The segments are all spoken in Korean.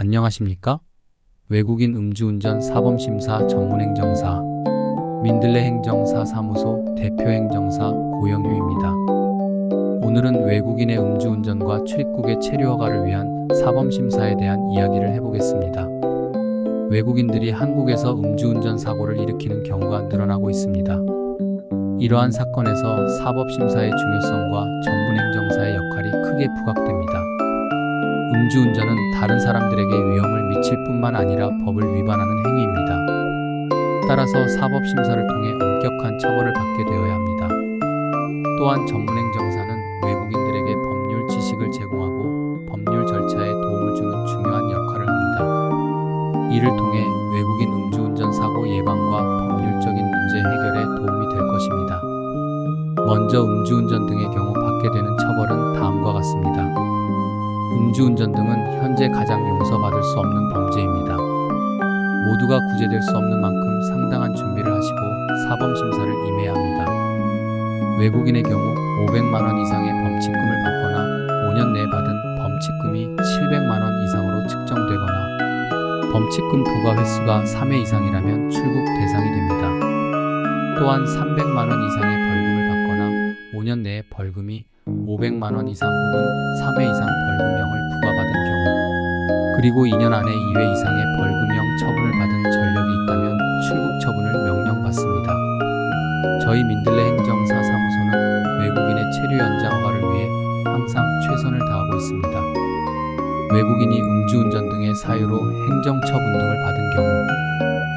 안녕하십니까? 외국인 음주운전 사범심사 전문행정사 민들레 행정사 사무소 대표행정사 고영규입니다. 오늘은 외국인의 음주운전과 출입국의 체류 허가를 위한 사범심사에 대한 이야기를 해보겠습니다. 외국인들이 한국에서 음주운전 사고를 일으키는 경우가 늘어나고 있습니다. 이러한 사건에서 사법심사의 중요성과 전문행정사의 역할이 크게 부각됩니다. 음주운전은 다른 사람들에게 위험을 미칠 뿐만 아니라 법을 위반하는 행위입니다. 따라서 사법심사를 통해 엄격한 처벌을 받게 되어야 합니다. 또한 전문행정사는 외국인들에게 법률 지식을 제공하고 법률 절차에 도움을 주는 중요한 역할을 합니다. 이를 통해 외국인 음주운전 사고 예방과 법률적인 문제 해결에 도움이 될 것입니다. 먼저 음주운전 등의 경우 받게 되는 처벌은 다음과 같습니다. 음주운전 등은 현재 가장 용서받을 수 없는 범죄입니다. 모두가 구제될 수 없는 만큼 상당한 준비를 하시고 사범심사를 임해야 합니다. 외국인의 경우 500만 원 이상의 범칙금을 받거나 5년 내에 받은 범칙금이 700만 원 이상으로 측정되거나 범칙금 부과 횟수가 3회 이상이라면 출국 대상이 됩니다. 또한 300만 원 이상의 벌금을 받거나 5년 내에 벌금이 500만 원 이상 혹은 3회 이상 경우 그리고 2년 안에 2회 이상의 벌금형 처분을 받은 전력이 있다면 출국 처분을 명령받습니다. 저희 민들레 행정사 사무소는 외국인의 체류 연장 허가를 위해 항상 최선을 다하고 있습니다. 외국인이 음주운전 등의 사유로 행정 처분 등을 받은 경우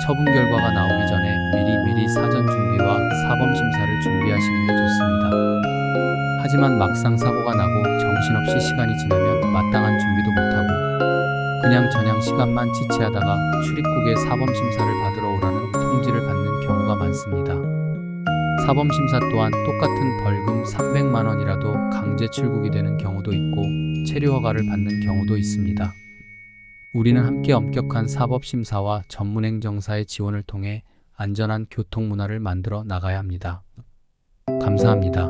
처분 결과가 나오기 전에 미리 미리 사전 준비와 사범 심사를 준비하시는 게 좋습니다. 하지만 막상 사고가 나고 정신없이 시간이 지나면 마땅한 준비도 못하고 그냥 저냥 시간만 지체하다가 출입국에 사범 심사를 받으러 오라는 통지를 받는 경우가 많습니다. 사범 심사 또한 똑같은 벌금 300만 원이라도 강제 출국이 되는 경우도 있고 체류 허가를 받는 경우도 있습니다. 우리는 함께 엄격한 사법심사와 전문행정사의 지원을 통해 안전한 교통 문화를 만들어 나가야 합니다. 감사합니다.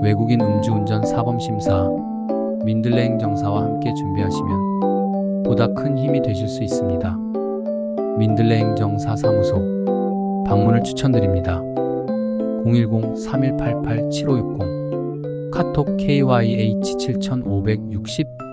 외국인 음주운전 사범심사 민들레 행정사와 함께 준비하시면 보다 큰 힘이 되실 수 있습니다. 민들레 행정사 사무소 방문을 추천드립니다. 010-3188-7560 카톡 KYH 7560